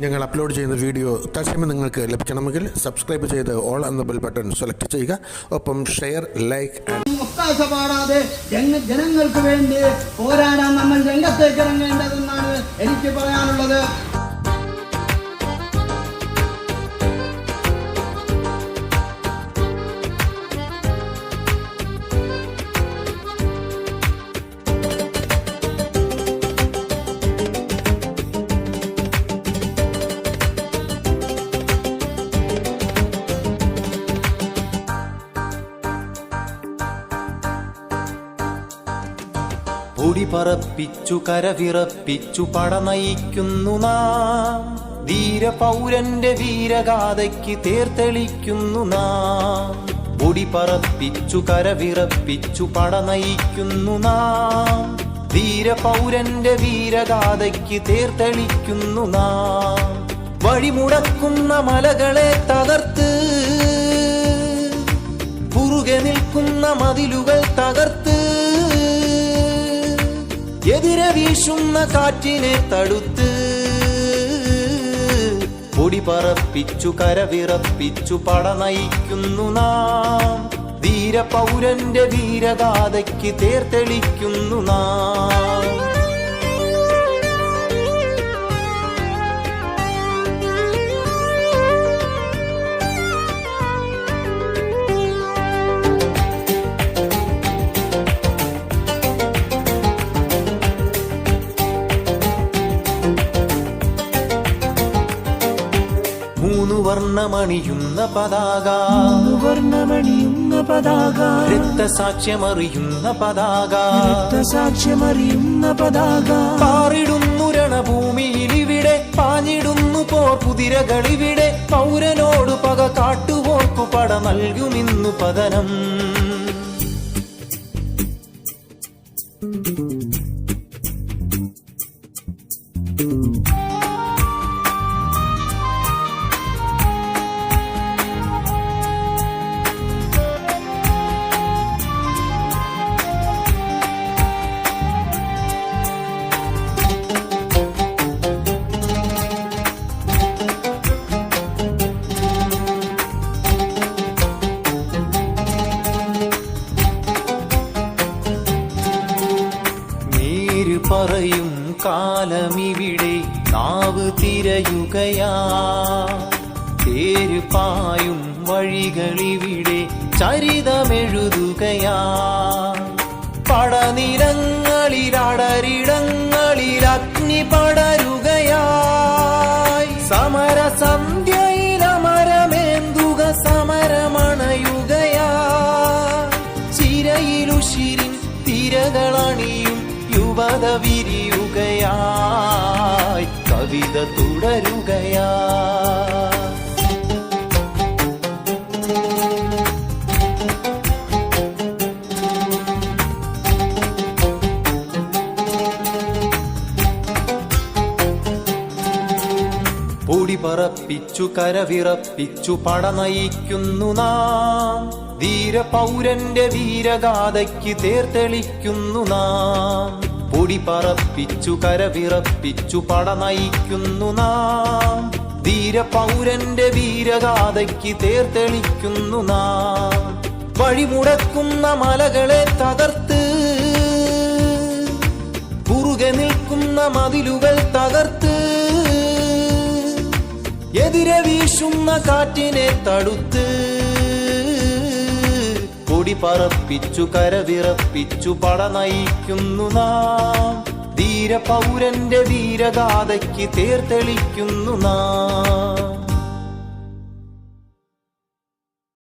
ഞങ്ങൾ അപ്ലോഡ് ചെയ്യുന്ന വീഡിയോ തത്സമയം നിങ്ങൾക്ക് ലഭിക്കണമെങ്കിൽ സബ്സ്ക്രൈബ് ചെയ്ത് ഓൾ എന്ന ബെൽ ബട്ടൺ സെലക്ട് ചെയ്യുക. ഒപ്പം ഷെയർ ലൈക്ക് ഒത്താശ പാടാതെ ജന- ജനങ്ങൾക്ക് വേണ്ടി പോരാടാൻ നമ്മൾ രംഗത്തേക്ക് ഇറങ്ങേണ്ടതെന്നാണ് എനിക്ക് പറയാനുള്ളത്. പൊടി പറപ്പിച്ചു കരവിറപ്പിച്ചു പട നയിക്കുന്നു നാം. ധീരപൗരന്റെ വീരഗാഥയ്ക്ക് തേർത്തെളിക്കുന്നു നാം. പൊടി പറപ്പിച്ചു കരവിറപ്പിച്ചു പട നയിക്കുന്നു നാം. ധീരപൗരന്റെ വീരഗാഥയ്ക്ക് തേർത്തെളിക്കുന്നു നാം. വഴിമുടക്കുന്ന മലകളെ തകർത്ത്. കുറുകെ നിൽക്കുന്ന മതിലുകൾ തകർത്ത്. എതിരെ വീശുന്ന കാറ്റിനെ തടുത്ത് പൊടി പറപ്പിച്ചു കരവിറപ്പിച്ചു പട നയിക്കുന്നു നാം. ധീര പൗരന്റെ വീരഗാഥയ്ക്ക് തേർത്തെളിക്കുന്നു നാം. മൂന്നു വർണമണിയുന്ന പതാക. വർണമണിയുന്ന പതാക. രക്തസാക്ഷ്യമറിയുന്ന പതാക. സാക്ഷ്യമറിയുന്ന പതാക. പാറിടുന്നു രണഭൂമിയിൽ ഇവിടെ പാഞ്ഞിടുന്നു പോർ കുതിരകളിവിടെ പൗരനോട് പക കാട്ടുപോർക്കു പട നൽകുമിന്നു പതനം. പറയും കാലമിവിടെ നാവ് തിരയുകയാ. തേര് പായും വഴികളിവിടെ ചരിതമെഴുതുകയാ. പടനിലങ്ങളിൽ യുവത വിരിയുകയായി കവിത തുടരുകയാ പൊടി കരവിറപ്പിച്ചു പട നയിക്കുന്നു നാം. ധീര പൗരന്റെ വീരഗാഥയ്ക്ക് തേർത്തെളിക്കുന്നു നാം. പൊടി പറപ്പിച്ചു കരവിറപ്പിച്ചു പട നയിക്കുന്നു നാം. ധീരപൗരന്റെ വീരഗാഥയ്ക്ക് തേർത്തെളിക്കുന്നു നാം. വഴിമുടക്കുന്ന മലകളെ തകർത്ത്. കുറുകെ നിൽക്കുന്ന മതിലുകൾ തകർത്ത്. എതിരെ വീശുന്ന കാറ്റിനെ തടുത്ത്. പൊടി പറപ്പിച്ചു കരവിറപ്പിച്ചു പട നയിക്കുന്നു നാം. ധീരപൗരന്റെ വീരഗാഥയ്ക്ക് തേർത്തെളിക്കുന്നു നാം.